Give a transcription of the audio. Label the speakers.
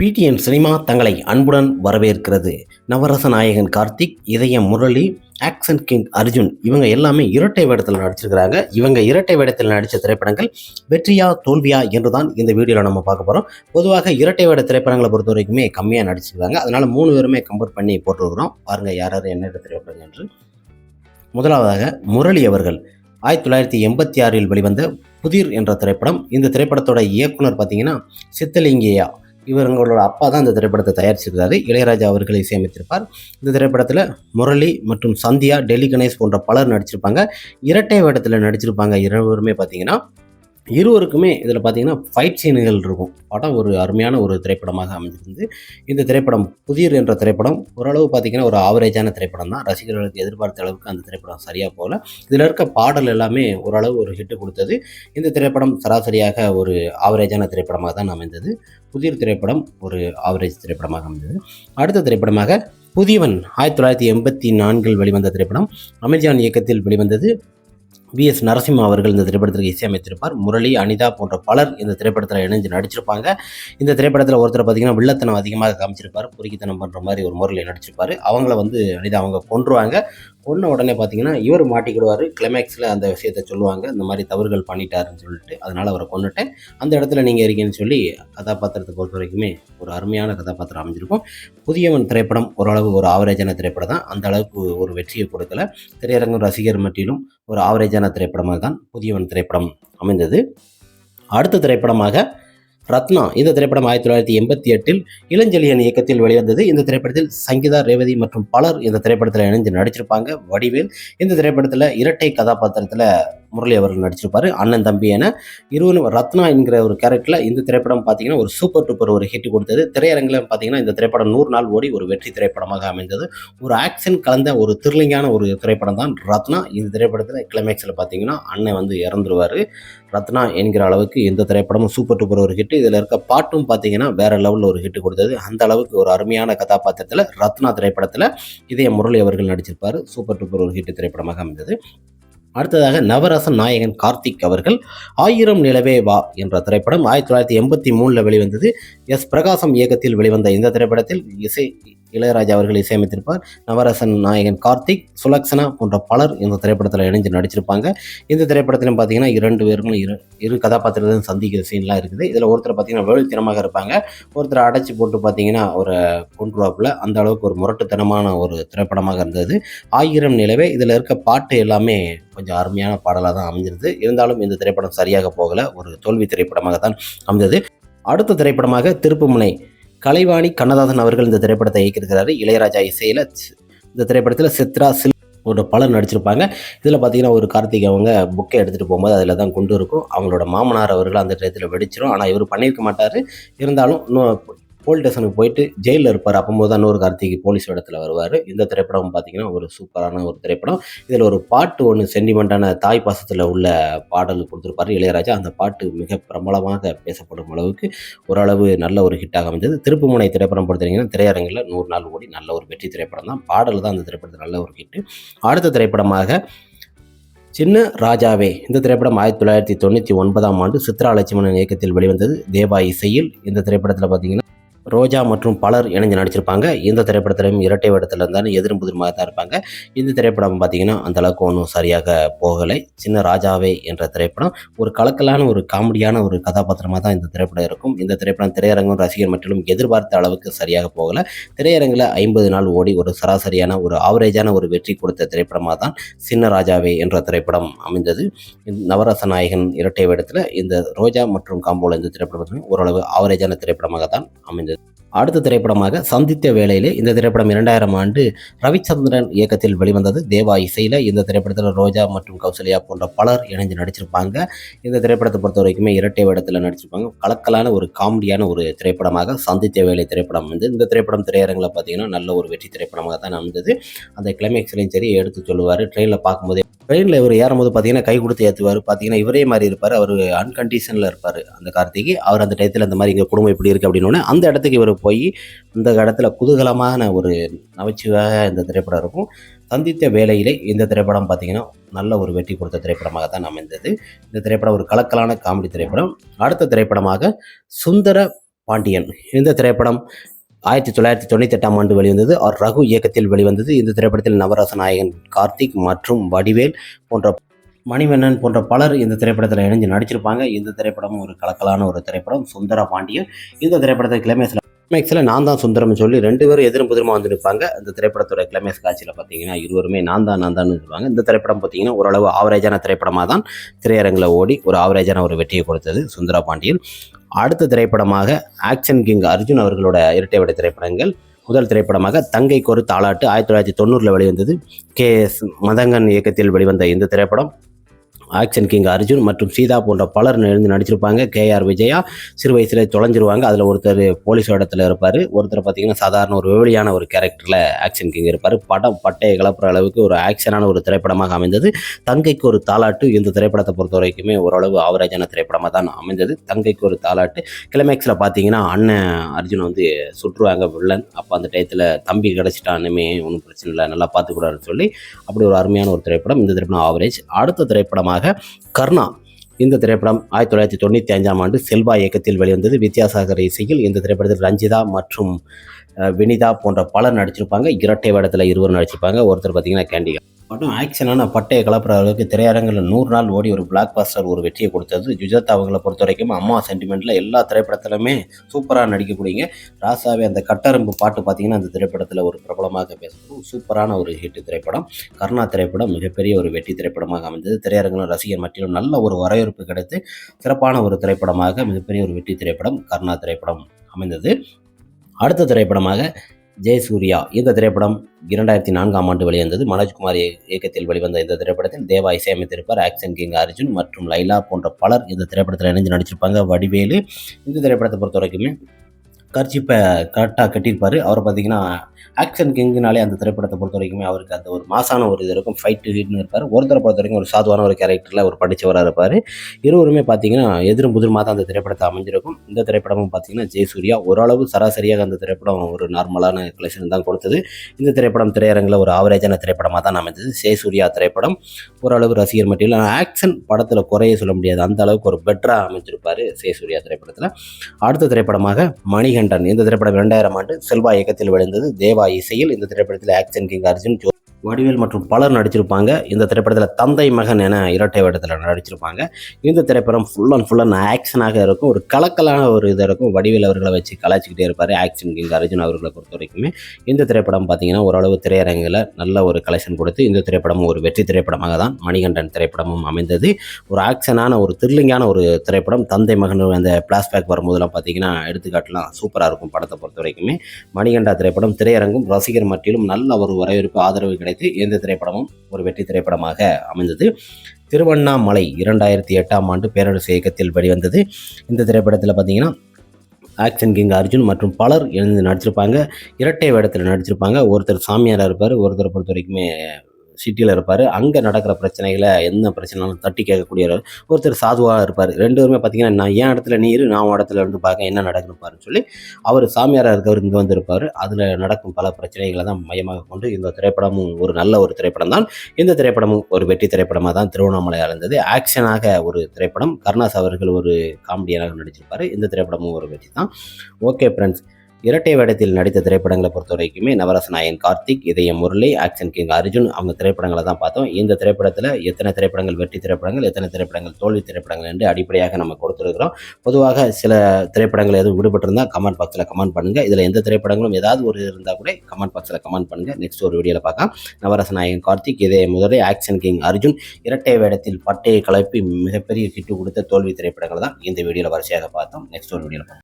Speaker 1: PTN cinema தங்களை அன்புடன் வரவேற்கிறது. நவரச நாயகன் கார்த்திக் இதயம் முரளி ஆக்சன் கிங் அர்ஜுன் இவங்க எல்லாமே இரட்டை வேடத்தில் நடிச்சிருக்கிறாங்க. இவங்க இரட்டை வேடத்தில் நடித்த திரைப்படங்கள் வெற்றியா தோல்வியா என்று தான் இந்த வீடியோவில் நம்ம பார்க்க போகிறோம் பொதுவாக இரட்டை வேட திரைப்படங்களை பொறுத்த வரைக்குமே கம்மியாக நடிச்சிருக்காங்க. அதனால் மூணு பேருமே கம்பேர் பண்ணி போட்டிருக்கிறோம். பாருங்கள் யார் யார் என்ன திரைப்படங்கள் என்று. முதலாவதாக முரளி அவர்கள். ஆயிரத்தி தொள்ளாயிரத்தி எண்பத்தி ஆறில் வெளிவந்த புதிர் என்ற திரைப்படம். இந்த திரைப்படத்தோட இயக்குனர் பார்த்தீங்கன்னா சித்தலிங்கேயா. இவங்களோட அப்பா தான் இந்த திரைப்படத்தை தயாரிச்சிருக்காரு இளையராஜா அவர்கள் இசையமைத்திருப்பார் இந்த திரைப்படத்தில் முரளி மற்றும் சந்தியா டெல்லி கணேஷ் போன்ற பலர் நடிச்சிருப்பாங்க. இரட்டை வேடத்தில் நடிச்சிருப்பாங்க இருவருமே பார்த்தீங்கன்னா இருவருக்குமே இதில் பார்த்தீங்கன்னா ஃபைட் சீனுகள் இருக்கும். படம் ஒரு அருமையான ஒரு திரைப்படமாக அமைஞ்சிருந்து இந்த திரைப்படம் புதிர் என்ற திரைப்படம் ஓரளவு பார்த்தீங்கன்னா ஒரு ஆவரேஜான திரைப்படம் தான். ரசிகர்களுக்கு எதிர்பார்த்த அளவுக்கு அந்த திரைப்படம் சரியாக போகல. இதில் இருக்க பாடல் எல்லாமே ஓரளவு ஒரு ஹிட்டு கொடுத்தது. இந்த திரைப்படம் சராசரியாக ஒரு ஆவரேஜான திரைப்படமாக தான் அமைந்தது. புதிர் திரைப்படம் ஒரு ஆவரேஜ் திரைப்படமாக அமைந்தது. அடுத்த திரைப்படமாக புதியவன் ஆயிரத்தி தொள்ளாயிரத்தி எண்பத்தி நான்கில் வெளிவந்த திரைப்படம் அமேசான் இயக்கத்தில் வெளிவந்தது. வி. எஸ். நரசிம்மா அவர்கள் இந்த திரைப்படத்திற்கு இசையமைத்திருப்பார். முரளி அனிதா போன்ற பலர் இந்த திரைப்படத்தில் இணைஞ்சு நடிச்சிருப்பாங்க. இந்த திரைப்படத்தில் ஒருத்தர் பார்த்தீங்கன்னா வில்லத்தனம் அதிகமாக காமிச்சிருப்பார். பொறுக்கித்தனம் பண்ணுற மாதிரி ஒரு முரளி நடிச்சிருப்பார். அவங்கள வந்து அனிதா அவங்க கொன்றுவாங்க. கொன்ன உடனே பார்த்தீங்கன்னா இவர் மாட்டிக்கிடுவார். கிளைமேக்ஸில் அந்த விஷயத்த சொல்லுவாங்க. இந்த மாதிரி தவறுகள் பண்ணிட்டாருன்னு சொல்லிட்டு அதனால் அவரை கொண்டுட்டேன் அந்த இடத்துல நீங்கள் இருக்கீங்கன்னு சொல்லி கதாபாத்திரத்தை பொறுத்த வரைக்குமே ஒரு அருமையான கதாபாத்திரம் அமைஞ்சிருக்கும். புதியவன் திரைப்படம் ஓரளவு ஒரு ஆவரேஜான திரைப்படம் தான். அந்த அளவுக்கு ஒரு வெற்றியை கொடுக்கல. திரையரங்கம் ரசிகர் மட்டிலும் ஒரு ஆவரேஜான திரைப்படமாக தான் புதியவன் திரைப்படம் அமைந்தது. அடுத்த திரைப்படமாக ரத்னா இந்த திரைப்படம் ஆயிரத்தி தொள்ளாயிரத்தி எண்பத்தி எட்டில் இளஞ்செழியன் இயக்கத்தில் வெளிவந்தது. இந்த திரைப்படத்தில் சங்கீதா ரேவதி மற்றும் பலர் இந்த திரைப்படத்தில் இணைஞ்சு நடிச்சிருப்பாங்க. வடிவேல் இந்த திரைப்படத்தில் இரட்டை கதாபாத்திரத்தில் முரளி அவர்கள் நடிச்சிருப்பார். அண்ணன் தம்பி என இருவரும் ரத்னா என்கிற ஒரு கேரக்டரில் இந்த திரைப்படம் பார்த்தீங்கன்னா ஒரு சூப்பர் டூப்பர் ஒரு ஹிட் கொடுத்தது. திரையரங்கில் பார்த்தீங்கன்னா இந்த திரைப்படம் நூறு நாள் ஓடி ஒரு வெற்றி திரைப்படமாக அமைந்தது. ஒரு ஆக்ஷன் கலந்த ஒரு திருளிங்கான ஒரு திரைப்படம் தான் ரத்னா. இந்த திரைப்படத்தில் கிளைமேக்ஸில் பார்த்தீங்கன்னா அண்ணன் வந்து இறந்துருவார். ரத்னா என்கிற அளவுக்கு இந்த திரைப்படமும் சூப்பர் டூப்பர் ஒரு ஹிட் இதில் இருக்க பாட்டும் பார்த்தீங்கன்னா வேற லெவலில் ஒரு ஹிட் கொடுத்தது. அந்த அளவுக்கு ஒரு அருமையான கதாபாத்திரத்தில் ரத்னா திரைப்படத்தில் இதய முரளி அவர்கள் நடிச்சிருப்பார். சூப்பர் டூப்பர் ஒரு ஹிட் திரைப்படமாக அமைந்தது. அடுத்ததாக நவரசன் நாயகன் கார்த்திக் அவர்கள் ஆயிரம் நிலவே வா என்ற திரைப்படம் ஆயிரத்தி தொள்ளாயிரத்தி எண்பத்தி மூணில் வெளிவந்தது. எஸ் பிரகாசம் இயக்கத்தில் வெளிவந்த இந்த திரைப்படத்தில் இசை இளையராஜா அவர்கள் இசையமைத்திருப்பார் நவரசன் நாயகன் கார்த்திக் சுலக்ஷனா போன்ற பலர் இந்த திரைப்படத்தில் இணைஞ்சு நடிச்சிருப்பாங்க. இந்த திரைப்படத்திலும் பார்த்தீங்கன்னா இரண்டு பேரும் இரு இரு கதாபாத்திரத்தையும் சந்திக்கிற சீன்லாம் இருக்குது. இதில் ஒருத்தர் பார்த்தீங்கன்னா வேலுத்தினமாக இருப்பாங்க. ஒருத்தர் அடைச்சி போட்டு பார்த்தீங்கன்னா ஒரு கொண்டுருவாப்பில் அந்த அளவுக்கு ஒரு முரட்டுத்தனமான ஒரு திரைப்படமாக இருந்தது. ஆயிரம் நிலவே இதில் இருக்க பாட்டு எல்லாமே கொஞ்சம் அருமையான பாடலாக தான் அமைஞ்சிருது. இருந்தாலும் இந்த திரைப்படம் சரியாக போகலை. ஒரு தோல்வி திரைப்படமாக தான் அமைந்தது. அடுத்த திரைப்படமாக திருப்புமுனை கலைவாணி கண்ணதாசன் அவர்கள் இந்த திரைப்படத்தை இயக்கியிருக்கிறாரு. இளையராஜா இசையில் இந்த திரைப்படத்தில் சித்ரா சில் ஒரு பலர் நடிச்சிருப்பாங்க. இதில் பார்த்தீங்கன்னா ஒரு கார்த்திக் அவங்க புக்கை எடுத்துகிட்டு போகும்போது அதில் தான் கொண்டு இருக்கும். அவங்களோட மாமனார் அவர்கள் அந்த டயத்தில் வெடிச்சிடும் ஆனால் இவர் பண்ணியிருக்க மாட்டார். இருந்தாலும் இன்னும் போலீஸ் ஸ்டேஷனுக்கு போயிட்டு ஜெயிலில் இருப்பார். அப்போது தான் இன்னொரு கார்த்திக் போலீஸ் இடத்துல வருவார். இந்த திரைப்படம் பார்த்தீங்கன்னா ஒரு சூப்பரான ஒரு திரைப்படம். இதில் ஒரு பாட்டு ஒன்று சென்டிமெண்ட்டான தாய் பாசத்தில் உள்ள பாடல் கொடுத்துருப்பாரு இளையராஜா. அந்த பாட்டு மிக பிரபலமாக பேசப்படும் அளவுக்கு ஓரளவு நல்ல ஒரு ஹிட்டாக அமைஞ்சது. திருப்புமுனை திரைப்படம் பொறுத்தீங்கன்னா திரையரங்கில் நூறு நாள் ஓடி நல்ல ஒரு வெற்றி திரைப்படம் தான். பாடல் தான் அந்த திரைப்படத்தில் நல்ல ஒரு ஹிட்டு அடுத்த திரைப்படமாக சின்ன ராஜாவே. இந்த திரைப்படம் ஆயிரத்தி தொள்ளாயிரத்தி தொண்ணூற்றி ஒன்பதாம் ஆண்டு சித்ரா லட்சுமணன் இயக்கத்தில் வெளிவந்தது. தேவா இசையில். இந்த திரைப்படத்தில் பார்த்தீங்கன்னா ரோஜா மற்றும் பலர் இணைஞ்சு நடிச்சிருப்பாங்க. இந்த திரைப்படத்திலும் இரட்டை வேடத்தில் இருந்தாலும் எதிரும் புதிருமாக தான் இருப்பாங்க. இந்த திரைப்படம் பார்த்தீங்கன்னா அந்தளவுக்கு ஒன்றும் சரியாக போகலை. சின்ன ராஜாவே என்ற திரைப்படம். ஒரு கலக்கலான ஒரு காமெடியான ஒரு கதாபாத்திரமாக தான் இந்த திரைப்படம் இருக்கும். இந்த திரைப்படம் திரையரங்கம் ரசிகர் மற்றும் எதிர்பார்த்த அளவுக்கு சரியாக போகலை. திரையரங்கில் ஐம்பது நாள் ஓடி ஒரு சராசரியான ஒரு ஆவரேஜான ஒரு வெற்றி கொடுத்த திரைப்படமாக தான் சின்ன ராஜாவே என்ற திரைப்படம் அமைந்தது. நவரச நாயகன் இரட்டை வேடத்தில் இந்த ரோஜா மற்றும் காம்போல இந்த திரைப்படம் ஓரளவு ஆவரேஜான திரைப்படமாக தான் அமைந்தது. அடுத்த திரைப்படமாக சந்தித்த வேளையிலே இந்த திரைப்படம் இரண்டாயிரம் ஆண்டு ரவிச்சந்திரன் இயக்கத்தில் வெளிவந்தது. தேவா இசையில் இந்த திரைப்படத்தில் ரோஜா மற்றும் கௌசல்யா போன்ற பலர் இணைஞ்சு நடிச்சிருப்பாங்க. இந்த திரைப்படத்தை பொறுத்த வரைக்குமே இரட்டை வேடத்தில் நடிச்சிருப்பாங்க. கலக்கலான ஒரு காமெடியான ஒரு திரைப்படமாக சந்தித்த வேலை திரைப்படம் வந்து இந்த திரைப்படம் திரையரங்கில் பார்த்தீங்கன்னா நல்ல ஒரு வெற்றி திரைப்படமாக தான் அமைந்தது. அந்த கிளைமேக்ஸ்லையும் சரி எடுத்து சொல்லுவார். ட்ரெயினில் பார்க்கும்போதே ட்ரெயினில் இவர் ஏறும்போது பார்த்தீங்கன்னா கை கொடுத்து ஏற்றுவார் பார்த்தீங்கன்னா இவரே மாதிரி இருப்பார். அவர் அன்கண்டிஷனில் இருப்பார் அந்த கார்த்திகை அவர் அந்த டயத்தில் அந்த மாதிரி எங்கள் குடும்பம் இப்படி இருக்குது அப்படின்னு அந்த இடத்துக்கு இவர் போய் இந்த இடத்துல குதூகலமான ஒரு நகைச்சுவாக இந்த திரைப்படம் இருக்கும். சந்தித்த வேலையிலே இந்த திரைப்படம் பார்த்தீங்கன்னா நல்ல ஒரு வெற்றி கொடுத்த திரைப்படமாக தான் அமைந்தது. இந்த திரைப்படம் ஒரு கலக்கலான காமெடி திரைப்படம். அடுத்த திரைப்படமாக சுந்தர பாண்டியன். இந்த திரைப்படம் ஆயிரத்தி தொள்ளாயிரத்தி தொண்ணூற்றி எட்டாம் ஆண்டு வெளிவந்தது. அவர் ரகு இயக்கத்தில் வெளிவந்தது. இந்த திரைப்படத்தில் நவரச நாயகன் கார்த்திக் மற்றும் வடிவேல் போன்ற மணிவண்ணன் போன்ற பலர் இந்த திரைப்படத்தில் இணைஞ்சு நடிச்சிருப்பாங்க. இந்த திரைப்படமும் ஒரு கலக்கலான ஒரு திரைப்படம். சுந்தர பாண்டியன் இந்த திரைப்படத்தை கிளைமேக்ஸில் கிளைமேக்ஸில் நான் தான் சுந்தரம்னு சொல்லி ரெண்டு பேரும் எதிரும் புதிரமாக வந்து நிற்பாங்க. இந்த திரைப்படத்தோட கிளைமேக்ஸ் காட்சியில் பார்த்தீங்கன்னா இருவருமே நான் தான் நான் தான் சொல்லுவாங்க. இந்த திரைப்படம் பார்த்தீங்கன்னா ஓரளவு ஆவரேஜான திரைப்படமாக தான் திரையரங்கில் ஓடி ஒரு ஆவரேஜான ஒரு வெற்றியை கொடுத்தது சுந்தர பாண்டியன். அடுத்த திரைப்படமாக ஆக்ஷன் கிங் அர்ஜுன் அவர்களோட இரட்டை விட திரைப்படங்கள். முதல் திரைப்படமாக தங்கை ஒரு தாளாட்டு ஆயிரத்தி தொள்ளாயிரத்தி தொண்ணூறில் வெளிவந்தது. கே எஸ் மதங்கன் இயக்கத்தில் வெளிவந்த இந்த திரைப்படம். ஆக்ஷன் கிங் அர்ஜுன் மற்றும் சீதா போன்ற பலர் எழுந்து நடிச்சிருப்பாங்க. கேஆர் விஜயா சிறு வயசில் தொலைஞ்சிருவாங்க. அதில் ஒருத்தர் போலீஸ் இடத்துல இருப்பார். ஒருத்தர் பார்த்தீங்கன்னா சாதாரண ஒரு வெவலியான ஒரு கேரக்டரில் ஆக்ஷன் கிங் இருப்பார். படம் பட்டையை கிளப்புற அளவுக்கு ஒரு ஆக்ஷனான ஒரு திரைப்படமாக அமைந்தது. தங்கைக்கு ஒரு தாலாட்டு இந்த திரைப்படத்தை பொறுத்த வரைக்குமே ஓரளவு ஆவரேஜான திரைப்படமாக தான் அமைந்தது. தங்கைக்கு ஒரு தாலாட்டு கிளைமேக்ஸில் பார்த்தீங்கன்னா அண்ணன் அர்ஜுன் வந்து சுற்றுவாங்க வில்லன். அப்போ அந்த டயத்தில் தம்பி கிடச்சிட்டானுமே ஒன்றும் பிரச்சனை இல்லை. நல்லா பார்த்துக்கூடாதுன்னு சொல்லி அப்படி ஒரு அருமையான ஒரு திரைப்படம். இந்த திரைப்படம் ஆவரேஜ் அடுத்த திரைப்படமாக கர்ணா இந்த திரைப்படம் ஆயிரத்தி தொள்ளாயிரத்தி தொண்ணூற்றி அஞ்சாம் ஆண்டு செல்வா இயக்கத்தில் வெளிவந்தது. வித்யாசாகர் இசையில் இந்த திரைப்படத்தில் ரஞ்சிதா மற்றும் வினிதா போன்ற பலர் நடிச்சிருப்பாங்க. இரட்டை வேடத்தில் இருவர் நடிச்சிருப்பாங்க. ஒருத்தர் பார்த்தீங்கன்னா கேண்டிகா. படம் ஆக்ஷனான பட்டையை கலப்புற அளவுக்கு திரையரங்கில் நூறு நாள் ஓடி ஒரு பிளாக் பாஸ்டர் ஒரு வெற்றியை கொடுத்தது. ஜுஜத் அவங்களை பொறுத்த வரைக்கும் அம்மா சென்டிமெண்ட்டில் எல்லா திரைப்படத்திலுமே சூப்பராக நடிக்கக்கூடியங்க. ராசாவே அந்த கட்டரும்பு பாட்டு பார்த்தீங்கன்னா அந்த திரைப்படத்தில் ஒரு பிரபலமாக பேசப்படும். சூப்பரான ஒரு ஹிட் திரைப்படம். கர்ணா திரைப்படம் மிகப்பெரிய ஒரு வெற்றி திரைப்படமாக அமைந்தது. திரையரங்கிலும் ரசிகர் மட்டிலும் நல்ல ஒரு வரவேற்பு கிடைத்து சிறப்பான ஒரு திரைப்படமாக மிகப்பெரிய ஒரு வெற்றி திரைப்படம் கர்ணா திரைப்படம் அமைந்தது. அடுத்த திரைப்படமாக ஜெயசூர்யா. இந்த திரைப்படம் இரண்டாயிரத்தி நான்காம் ஆண்டு வெளிவந்தது. மனோஜ்குமார் இயக்கத்தில் வெளிவந்த இந்த திரைப்படத்தில் தேவா இசையமைத்திருப்பார் ஆக்ஷன் கிங் அர்ஜுன் மற்றும் லைலா போன்ற பலர் இந்த திரைப்படத்தில் இணைஞ்சு நடிச்சிருப்பாங்க. வடிவேலு இந்த திரைப்படத்தை பொறுத்த வரைக்குமே கர்ச்சிப்பை கரெக்டாக கட்டியிருப்பார். அவர் பார்த்தீங்கன்னா ஆக்ஷன் கிங்குனாலே அந்த திரைப்படத்தை பொறுத்த வரைக்குமே அவருக்கு அந்த ஒரு மாசான ஒரு இது இருக்கும். ஃபைட்டு ஹீட்னு இருப்பார். ஒருத்தரை பொறுத்த வரைக்கும் ஒரு சாதுவான ஒரு கேரக்டரில் ஒரு படித்தவராக இருப்பார். இருவருமே பார்த்தீங்கன்னா எதிரும் புதிருமாக தான் அந்த திரைப்படத்தை அமைஞ்சிருக்கும். இந்த திரைப்படமும் பார்த்தீங்கன்னா ஜெயசூர்யா ஓரளவு சராசரியாக அந்த திரைப்படம் ஒரு நார்மலான கலெக்ஷன் தான் கொடுத்தது. இந்த திரைப்படம் திரையரங்கில் ஒரு ஆவரேஜான திரைப்படமாக தான் அமைந்தது ஜெயசூர்யா திரைப்படம் ஓரளவு ரசிகர் மட்டும் இல்லை ஆக்ஷன் படத்தில் குறைய சொல்ல முடியாது. அந்த அளவுக்கு ஒரு பெட்டராக அமைச்சிருப்பார் ஜெயசூர்யா திரைப்படத்தில். அடுத்த திரைப்படமாக மணிகண்டன் இந்த திரைப்படம் இரண்டாயிரம் ஆண்டு செல்வா இயக்கத்தில் விளைந்தது தேவா இசையில் இந்த திரைப்படத்தில் ஆக்ஷன் கிங் அர்ஜுன் ஜோ- வடிவேல் மற்றும் பலர் நடிச்சிருப்பாங்க. இந்த திரைப்படத்தில் தந்தை மகன் என இரட்டை வேடத்தில் நடிச்சிருப்பாங்க. இந்த திரைப்படம் ஃபுல் அண்ட் ஃபுல் அண்ட் ஆக்ஷனாக இருக்கும். ஒரு கலக்கலான ஒரு இதாக இருக்கும். வடிவேல் அவர்களை வச்சு கலாச்சிக்கிட்டே இருப்பார். ஆக்ஷன் கிங் அர்ஜுன் அவர்களை பொறுத்த வரைக்குமே. இந்த திரைப்படம் பார்த்தீங்கன்னா ஓரளவு திரையரங்கில் நல்ல ஒரு கலெக்ஷன் கொடுத்து இந்த திரைப்படமும் ஒரு வெற்றி திரைப்படமாக தான் மணிகண்டன் திரைப்படமும் அமைந்தது. ஒரு ஆக்ஷனான ஒரு த்ரில்லிங்கான ஒரு திரைப்படம். தந்தை மகன் அந்த பிளாஸ்பேக் வரும்போதெல்லாம் பார்த்தீங்கன்னா எடுத்துக்காட்டுலாம் சூப்பராக இருக்கும் படத்தை பொறுத்த வரைக்குமே. மணிகண்டா திரைப்படம் திரையரங்கும் ரசிகர் மட்டிலும் நல்ல ஒரு வரவேற்பு ஆதரவு கிடைத்து இந்த திரைப்படமும் ஒரு வெற்றி திரைப்படமாக அமைந்தது. திருவண்ணாமலை இரண்டாயிரத்தி எட்டாம் ஆண்டு பேரரசு இயக்கத்தில் வெளிவந்தது. இந்த திரைப்படத்தில் பார்த்தீங்கன்னா ஆக்ஷன் கிங் அர்ஜுன் மற்றும் பலர் எழுந்து நடிச்சிருப்பாங்க. இரட்டை வேடத்தில் நடிச்சிருப்பாங்க. ஒருத்தர் சாமியாராக இருப்பார் ஒருத்தர் பொறுத்த வரைக்குமே சிட்டியில் இருப்பார். அங்கே நடக்கிற பிரச்சனைகளை என்ன பிரச்சனைனாலும் தட்டி கேட்கக்கூடியவர். ஒருத்தர் சாதுவாக இருப்பார். ரெண்டு பேருமே பார்த்தீங்கன்னா நான் என் இடத்துல நீர் நான் இடத்துல இருந்து பார்க்க என்ன நடக்குன்னு பாருன்னு சொல்லி அவர் சாமியாராக இருக்கவர் இங்கே வந்திருப்பார். அதில் நடக்கும் பல பிரச்சனைகளை தான் மையமாக கொண்டு இந்த திரைப்படமும் ஒரு நல்ல ஒரு திரைப்படம் தான். இந்த திரைப்படமும் ஒரு வெற்றி திரைப்படமாக தான் திருவண்ணாமலையாக இருந்தது ஆக்ஷனாக ஒரு திரைப்படம். கருணாஸ் அவர்கள் ஒரு காமெடியனாக நடிச்சிருப்பார். இந்த திரைப்படமும் ஒரு வெற்றி தான். ஓகே ஃப்ரெண்ட்ஸ் இரட்டை வேடத்தில் நடித்த திரைப்படங்களை பொறுத்த வரைக்குமே நவரச நாயன் கார்த்திக் இதயம் முரளி ஆக்ஷன் கிங் அர்ஜுன் அவங்க திரைப்படங்களை தான் பார்த்தோம். இந்த திரைப்படத்தில் எத்தனை திரைப்படங்கள் வெற்றி திரைப்படங்கள் எத்தனை திரைப்படங்கள் தோல்வி திரைப்படங்கள் என்று அடிப்படையாக நம்ம கொடுத்துருக்கிறோம். பொதுவாக சில திரைப்படங்கள் எதுவும் விடுபட்டிருந்தால் கமெண்ட் பாக்ஸில் கமெண்ட் பண்ணுங்கள் இதில் எந்த திரைப்படங்களும் ஏதாவது ஒரு இருந்தால் கூட கமெண்ட் பாக்ஸில் கமெண்ட் பண்ணுங்கள் நெக்ஸ்ட் ஒரு வீடியோவில் பார்க்கலாம். நவரச நாயகன் கார்த்திக் இதய முதலே ஆக்ஷன் கிங் அர்ஜுன் இரட்டை வேடத்தில் பட்டையை கலப்பி மிகப்பெரிய கிட்டு கொடுத்த தோல்வி திரைப்படங்கள் தான் இந்த வீடியோவில் வரிசையாக பார்த்தோம். நெக்ஸ்ட் ஒரு வீடியோவில் பார்க்கலாம்.